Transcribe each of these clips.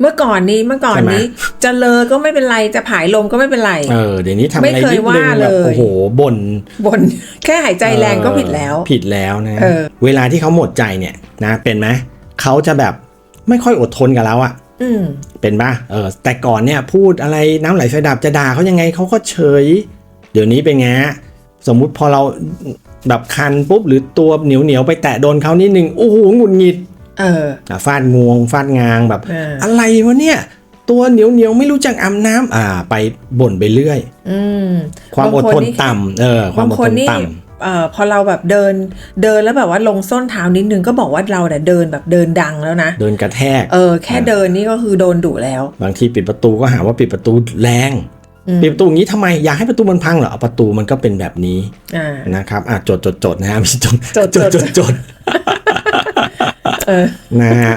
เมื่อก่อนนี้เมื่อก่อนนี้ใช่ไหมจะเลอก็ไม่เป็นไรจะผายลมก็ไม่เป็นไร เออเดี๋ยวนี้ทำอะไรไม่เคยนิดนึงว่าแบบเลยโอ้โหบ่นบนแค่หายใจแรงก็ผิดแล้วเออผิดแล้วนะเออเวลาที่เขาหมดใจเนี่ยนะเป็นไหมเขาจะแบบไม่ค่อยอดทนกับเราอะอืมเป็นป่ะเออแต่ก่อนเนี่ยพูดอะไรน้ำไหลไฟดับจะด่าเขายังไงเขาก็เฉย เดี๋ยวนี้เป็นไงฮะสมมุติพอเราแบบคันปุ๊บหรือตัวเหนียวเหนียวๆไปแตะโดนเขานิดนึงโอ้โหหงุดหงิด เอออะฟาดงวงฟาดงางแบบเออออะไรวะเนี่ย ตัวเหนียวเหนียวๆไม่รู้จักอาบน้ำอ่า ไปบ่นไปเรื่อยอืมความอดทนบางคนนี่ต่ำเออ ความบางอดคทนนนี่ต่เอ่อพอเราแบบเดินเดินแล้วแบบว่าลงส้นเท้านิดนึงก็บอกว่าเราเนี่ยเดินแบบเดินดังแล้วนะำเดินกระแทก เออ แค่เดินนี่ก็คือโดนดุแล้ว บางทีปิดประตูก็หาว่าปิดประตูแรงอืมปิดประตูอย่างนี้ทำไมอยากให้ประตูมันพังเหรอเอาประตูมันก็เป็นแบบนี้อ่านะครับอะจดจดจดนะฮะมีจดจดจจดดจดจดเออ นะฮะ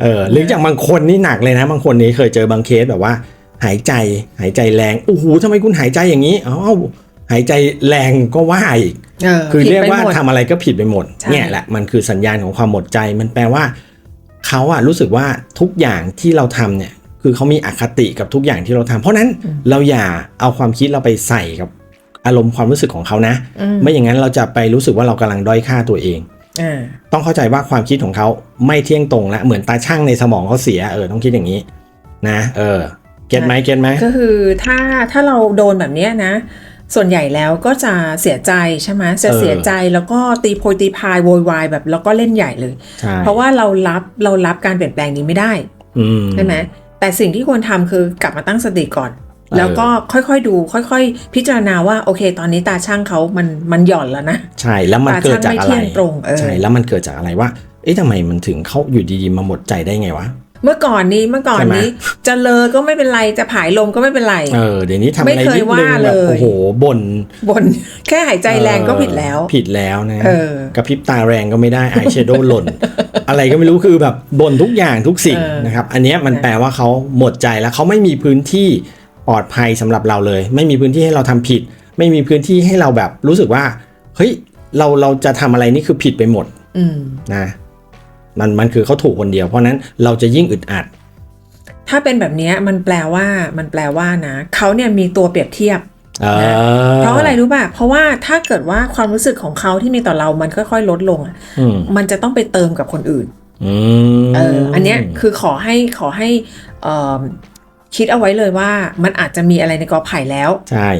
เออหรืออย่างบางคนนี่หนักเลยนะ บางคนนี่เคยเจอบางเคสแบบว่า หายใจหายใจแรงโอ้โหทำไมคุณหายใจอย่างนี้เอ้าหายใจแรงก็ว่าอีกเออคือผิดเรียกไปว่าหมดทำอะไรก็ผิดไปหมดใช่เนี่ยแหละมันคือสัญญาณของความหมดใจมันแปลว่าเขาอะรู้สึกว่าทุกอย่างที่เราทำเนี่ย คือเขามีอคติกับทุกอย่างที่เราทำเพราะฉะนั้นเราอย่าเอาความคิดเราไปใส่กับอารมณ์ความรู้สึกของเขานะอืมไม่อย่างนั้นเราจะไปรู้สึกว่าเรากำลังด้อยค่าตัวเองอ่า ต้องเข้าใจว่าความคิดของเขาไม่เที่ยงตรงและเหมือนตาช่างในสมองเขาเสียเออต้องคิดอย่างนี้ นะ เออ เก็ตไหมเก็ตไหมก็คือถ้าถ้าเราโดนแบบเนี้ยนะ ส่วนใหญ่แล้วก็จะเสียใจใช่ไหมจะเสียใจแล้วก็ตีโพยตีพายโวยวายแบบแล้วก็เล่นใหญ่เลยใช่เพราะว่าเรารับเรารับการเปลี่ยนแปลงนี้ไม่ได้อืมใช่ไหมแต่สิ่งที่ควรทำคือกลับมาตั้งสติก่อนเออ แล้วก็ค่อยๆดู ค่อยๆ พิจารณาว่าโอเค ตอนนี้ตาช่างเขามันมันหย่อนแล้วนะ ใช่แล้วมันตาเกิดช่างจากไม่อะไรเที่ยงตรงเออใช่แล้วมันเกิดจากอะไรว่า เอ๊ะทำไมมันถึงเขาอยู่ดีๆมาหมดใจได้ไงวะเมื่อก่อนนี้เมื่อก่อนใช่ไหมนี้จะเลอก็ไม่เป็นไรจะผายลมก็ไม่เป็นไร เออเดี๋ยวนี้ทำไม่อะไรเคยนิดนึงว่าแบบเลยโอ้โหบ่นบนแค่หายใจแรงก็ผิดแล้วเออผิดแล้วนะเออกระพริบตาแรงก็ไม่ได้อายแชโดว์หล่น อะไรก็ไม่รู้คือแบบบ่นทุกอย่างทุกสิ่งเออนะครับ อันเนี้ยมันแปลว่าเขาหมดใจแล้วเขาไม่มีพื้นที่ป ลอดภัยสำหรับเราเลย ไม่มีพื้นที่ให้เราทำผิด ไม่มีพื้นที่ให้เราแบบรู้สึกว่า เฮ้ยเราเราจะทำอะไรนี่คือผิดไปหมดอืมนะมันมันคือเขาถูกคนเดียว เพราะนั้นเราจะยิ่งอึดอัด ถ้าเป็นแบบเนี้ยมันแปลว่ามันแปลว่านะเขาเนี่ยมีตัวเปรียบเทียบเออเพราะอะไรรู้ป่ะ เพราะว่าถ้าเกิดว่าความรู้สึกของเขาที่มีต่อเรามันค่อยๆลดลงอะอืมมันจะต้องไปเติมกับคนอื่นอืมเอออันเนี้ยคือขอให้ขอให้เอ่อ คิดเอาไว้เลยว่ามันอาจจะมีอะไรในกอไผ่แล้ว ใช่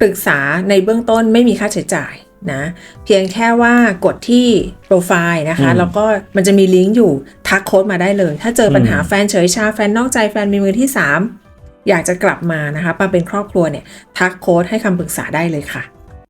ปรึกษาในเบื้องต้นไม่มีค่าใช้จ่ายนะ เพียงแค่ว่ากดที่โปรไฟล์นะคะอืมแล้วก็มันจะมีลิงก์อยู่ทักโค้ดมาได้เลย ถ้าเจอปัญหาอืมแฟนเฉยชา แฟนนอกใจแฟนมีมือที่ 3 อยากจะกลับมานะคะมาเป็นครอบครัวเนี่ย ทักโค้ดให้คำปรึกษาได้เลยค่ะ